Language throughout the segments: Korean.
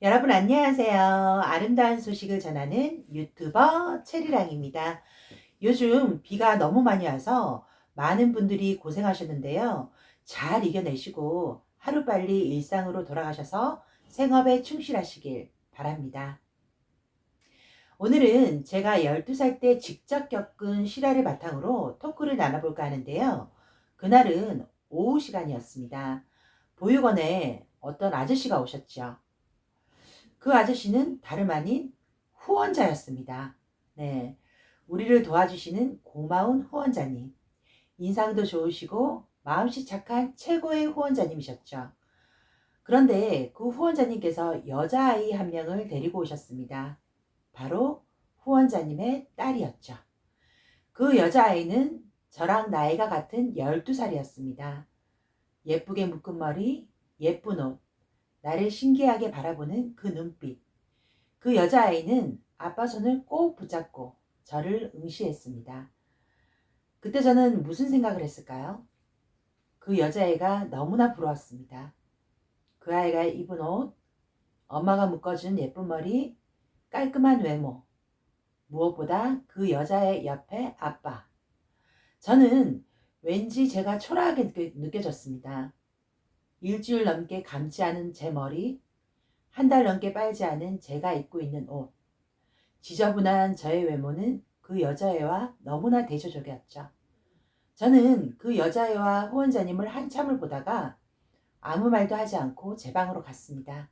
여러분 안녕하세요. 아름다운 소식을 전하는 유튜버 체리랑입니다. 요즘 비가 너무 많이 와서 많은 분들이 고생하셨는데요. 잘 이겨내시고 하루빨리 일상으로 돌아가셔서 생업에 충실하시길 바랍니다. 오늘은 제가 12살 때 직접 겪은 실화를 바탕으로 토크를 나눠볼까 하는데요. 그날은 오후 시간이었습니다. 보육원에 어떤 아저씨가 오셨죠. 그 아저씨는 다름 아닌 후원자였습니다. 네. 우리를 도와주시는 고마운 후원자님. 인상도 좋으시고 마음씨 착한 최고의 후원자님이셨죠. 그런데 그 후원자님께서 여자아이 한 명을 데리고 오셨습니다. 바로 후원자님의 딸이었죠. 그 여자아이는 저랑 나이가 같은 12살이었습니다. 예쁘게 묶은 머리, 예쁜 옷, 나를 신기하게 바라보는 그 눈빛. 그 여자아이는 아빠 손을 꼭 붙잡고 저를 응시했습니다. 그때 저는 무슨 생각을 했을까요? 그 여자애가 너무나 부러웠습니다. 그 아이가 입은 옷, 엄마가 묶어준 예쁜 머리, 깔끔한 외모, 무엇보다 그 여자의 옆에 아빠. 저는 왠지 제가 초라하게 느껴졌습니다. 일주일 넘게 감지 않은 제 머리, 한 달 넘게 빨지 않은 제가 입고 있는 옷, 지저분한 저의 외모는 그 여자애와 너무나 대조적이었죠. 저는 그 여자애와 후원자님을 한참을 보다가 아무 말도 하지 않고 제 방으로 갔습니다.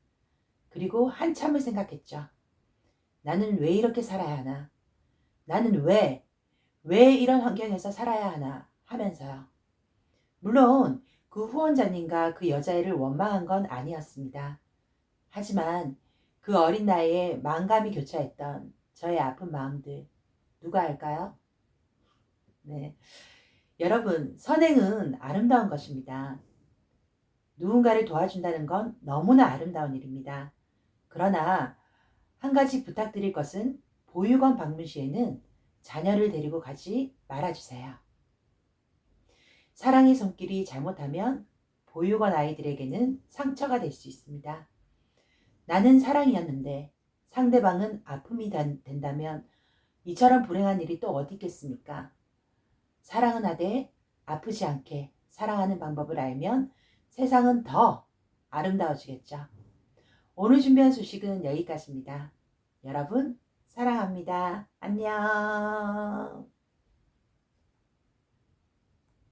그리고 한참을 생각했죠. 나는 왜 이렇게 살아야 하나? 나는 왜, 왜 이런 환경에서 살아야 하나? 하면서요. 물론 그 후원자님과 그 여자애를 원망한 건 아니었습니다. 하지만 그 어린 나이에 망감이 교차했던 저의 아픈 마음들 누가 알까요? 네. 여러분, 선행은 아름다운 것입니다. 누군가를 도와준다는 건 너무나 아름다운 일입니다. 그러나 한 가지 부탁드릴 것은 보육원 방문 시에는 자녀를 데리고 가지 말아주세요. 사랑의 손길이 잘못하면 보육원 아이들에게는 상처가 될 수 있습니다. 나는 사랑이었는데 상대방은 아픔이 된다면 이처럼 불행한 일이 또 어디 있겠습니까? 사랑은 하되 아프지 않게 사랑하는 방법을 알면 세상은 더 아름다워지겠죠. 오늘 준비한 소식은 여기까지입니다. 여러분, 사랑합니다. 안녕.